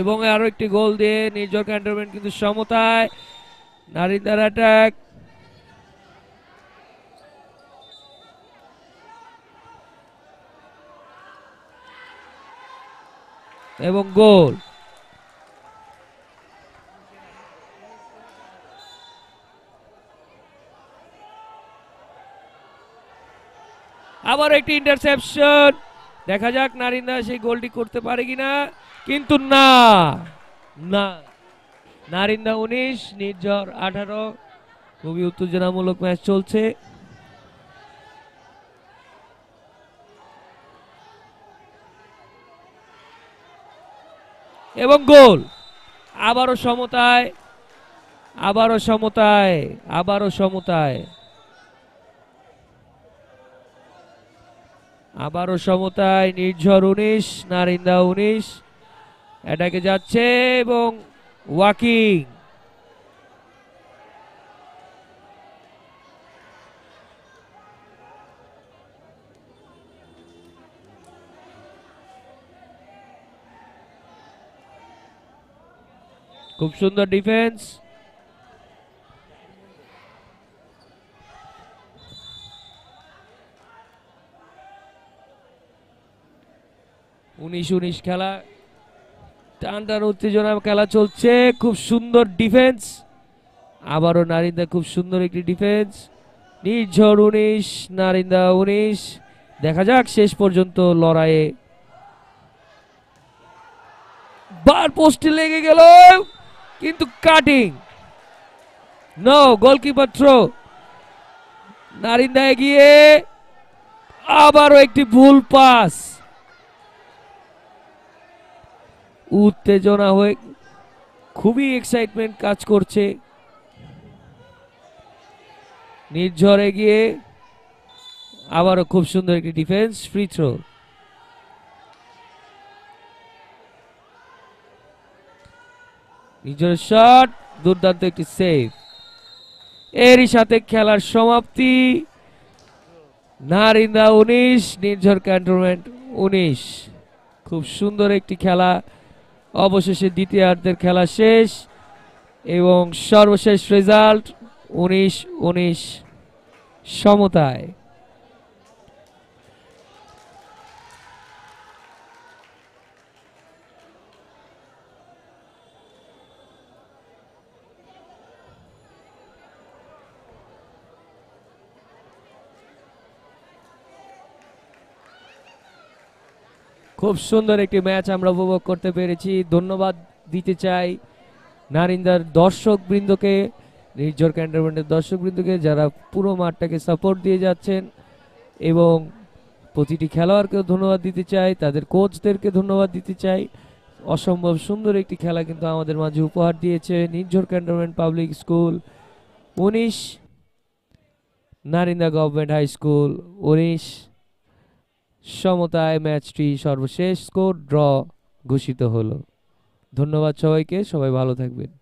এবং আরও একটি গোল দিয়ে নির্জর ক্যান্টনমেন্ট কিন্তু সমতায় নারিন্দার অ্যাটাক এবং গোল। আবার একটি ইন্টারসেপশন দেখা যাক নারিন্দা সেই গোলটি করতে পারে কিনা। কিন্তু না না। নারিন্দা উনিশ, নির্ঝর আঠারো। খুবই উত্তেজনামূলক ম্যাচ চলছে। এবং গোল। আবারও সমতায় আবারও সমতায় আবারও সমতায়। আবারও সমতায়, নির্ঝর উনিশ নারিন্দা উনিশ। এটাকে যাচ্ছে এবং ওয়াকিং। খুব সুন্দর ডিফেন্স। উনিশ উনিশ খেলা। টান টান উত্তেজনা খেলা চলছে। খুব সুন্দর ডিফেন্স আবারও নারিন্দা খুব সুন্দর একটি ডিফেন্স নির্ঝর উনিশ, নারিন্দা উনিশ। দেখা যাক শেষ পর্যন্ত লড়াইয়ে। বার পোস্টে লেগে গেল, কিন্তু cutting no goalkeeper throw Narinda এগিয়ে। আবারও একটি ভুল পাস উত্তেজনা হয়ে খুবই এক্সাইটমেন্ট কাজ করছে। নির্ঝরে গিয়ে আবারও খুব সুন্দর একটি ডিফেন্স ফ্রি থ্রো নিজের শট দুর্দান্ত একটি সেভ এরই সাথে খেলার সমাপ্তি। নারিন্দা উনিশ, নির্ঝর ক্যান্টনমেন্ট উনিশ। খুব সুন্দর একটি খেলা। অবশেষে দ্বিতীয়ার্ধের খেলা শেষ এবং সর্বশেষ রেজাল্ট উনিশ উনিশ সমতায়। খুব সুন্দর একটি ম্যাচ আমরা উপভোগ করতে পেরেছি। ধন্যবাদ দিতে চাই নারিন্দার দর্শক বৃন্দকে নির্ঝর ক্যান্টনমেন্টের দর্শক বৃন্দকে যারা পুরো মাঠটাকে সাপোর্ট দিয়ে যাচ্ছেন এবং প্রতিটি খেলোয়াড়কেও ধন্যবাদ দিতে চাই, তাদের কোচদেরকে ধন্যবাদ দিতে চাই। অসম্ভব সুন্দর একটি খেলা কিন্তু আমাদের মাঝে উপহার দিয়েছে নির্ঝর ক্যান্টনমেন্ট পাবলিক স্কুল উনিশ, নারিন্দা গভর্নমেন্ট হাই স্কুল উনিশ। সমতায় ম্যাচটি সর্বশেষ স্কোর ড্র ঘোষিত হলো। ধন্যবাদ সবাইকে সবাই ভালো থাকবেন।